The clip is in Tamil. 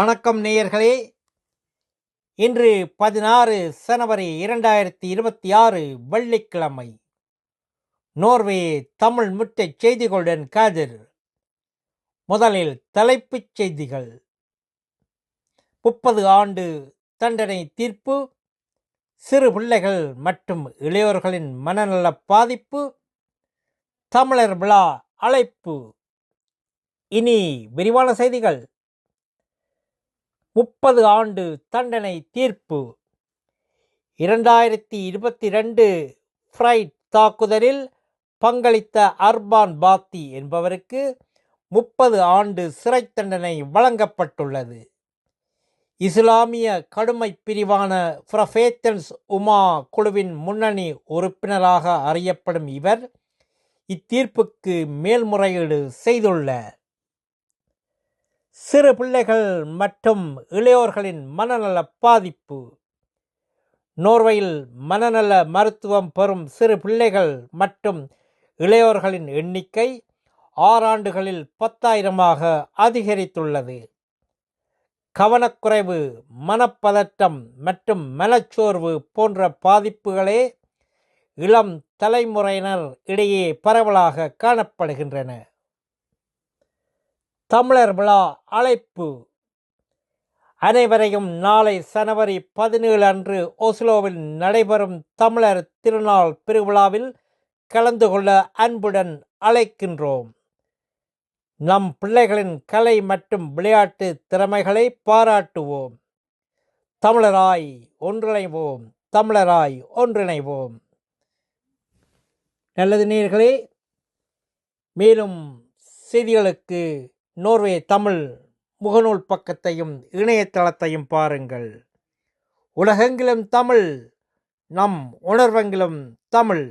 வணக்கம் நேயர்களே. இன்று பதினாறு சனவரி இரண்டாயிரத்தி இருபத்தி ஆறு வெள்ளிக்கிழமை. நோர்வே தமிழ் முட்டை செய்திகளுடன் காதிர். முதலில் தலைப்புச் செய்திகள். முப்பது ஆண்டு தண்டனை தீர்ப்பு. சிறு பிள்ளைகள் மற்றும் இளையோர்களின் மனநல பாதிப்பு. தமிழர் விழா அழைப்பு. இனி விரிவான செய்திகள். முப்பது ஆண்டு தண்டனை தீர்ப்பு. இரண்டாயிரத்தி இருபத்தி ரெண்டு ஃப்ரைட் தாக்குதலில் பங்களித்த அர்பான் பாத்தி என்பவருக்கு முப்பது ஆண்டு சிறை தண்டனை வழங்கப்பட்டுள்ளது. இஸ்லாமிய கடுமை பிரிவான ஃப்ரஃபேத்தன்ஸ் உமா குழுவின் முன்னணி உறுப்பினராக அறியப்படும் இவர் இத்தீர்ப்புக்கு மேல்முறையீடு செய்துள்ளார். சிறு பிள்ளைகள் மற்றும் இளையோர்களின் மனநல பாதிப்பு. நோர்வையில் மனநல மருத்துவம் பெறும் சிறு பிள்ளைகள் மற்றும் இளையோர்களின் எண்ணிக்கை ஆறாண்டுகளில் பத்தாயிரமாக அதிகரித்துள்ளது. கவனக்குறைவு மனப்பதட்டம் மற்றும் மனச்சோர்வு போன்ற பாதிப்புகளே இளம் தலைமுறையினர் இடையே பரவலாக காணப்படுகின்றன. தமிழர் விழா அழைப்பு. அனைவரையும் நாளை சனவரி பதினேழு அன்று ஓஸ்லோவில் நடைபெறும் தமிழர் திருநாள் பெருவிழாவில் கலந்து கொள்ள அன்புடன் அழைக்கின்றோம். நம் பிள்ளைகளின் கலை மற்றும் விளையாட்டு திறமைகளை பாராட்டுவோம். தமிழராய் ஒன்றிணைவோம். தமிழராய் ஒன்றிணைவோம். நல்லது நேர்களே மேலும் செய்திகளுக்கு நோர்வே தமிழ் முகநூல் பக்கத்தையும் இணையதளத்தையும் பாருங்கள். உலகெங்கிலும் தமிழ் நம் உணர்வெங்கிலும் தமிழ்.